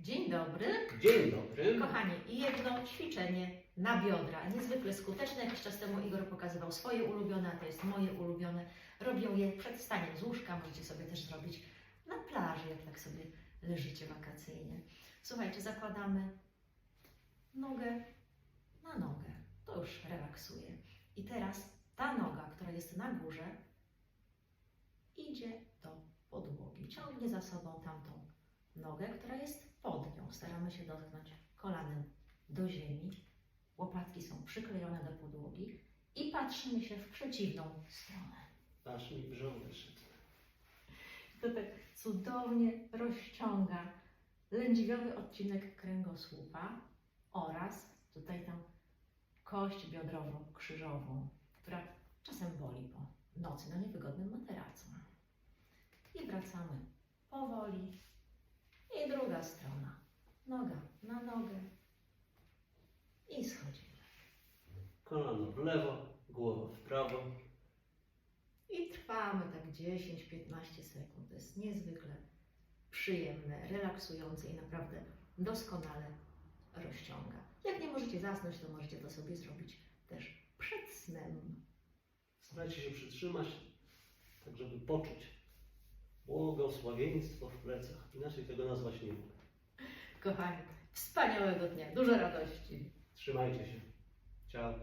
Dzień dobry. Dzień dobry. Kochani, jedno ćwiczenie na biodra, niezwykle skuteczne. Jakiś czas temu Igor pokazywał swoje ulubione, a to jest moje ulubione. Robią je przed wstaniem z łóżka, możecie sobie też zrobić na plaży, jak tak sobie leżycie wakacyjnie. Słuchajcie, zakładamy nogę na nogę. To już relaksuje. I teraz ta noga, która jest na górze, idzie do podłogi. Ciągnie za sobą tamtą nogę, która jest pod nią. Staramy się dotknąć kolanem do ziemi. Łopatki są przyklejone do podłogi i patrzymy się w przeciwną stronę. Aż mi brzuch wyszedł. To tak cudownie rozciąga lędźwiowy odcinek kręgosłupa oraz tutaj tą kość biodrową krzyżową, która czasem boli po nocy na niewygodnym materacu. I wracamy powoli. Druga strona. Noga na nogę. I schodzimy. Kolano w lewo, głowa w prawo. I trwamy tak 10-15 sekund. To jest niezwykle przyjemne, relaksujące i naprawdę doskonale rozciąga. Jak nie możecie zasnąć, to możecie to sobie zrobić też przed snem. Starajcie się przytrzymać, tak żeby poczuć błogosławieństwo w plecach. Inaczej tego nazwać nie mogę. Kochani, wspaniałego dnia, dużo radości. Trzymajcie się. Ciao.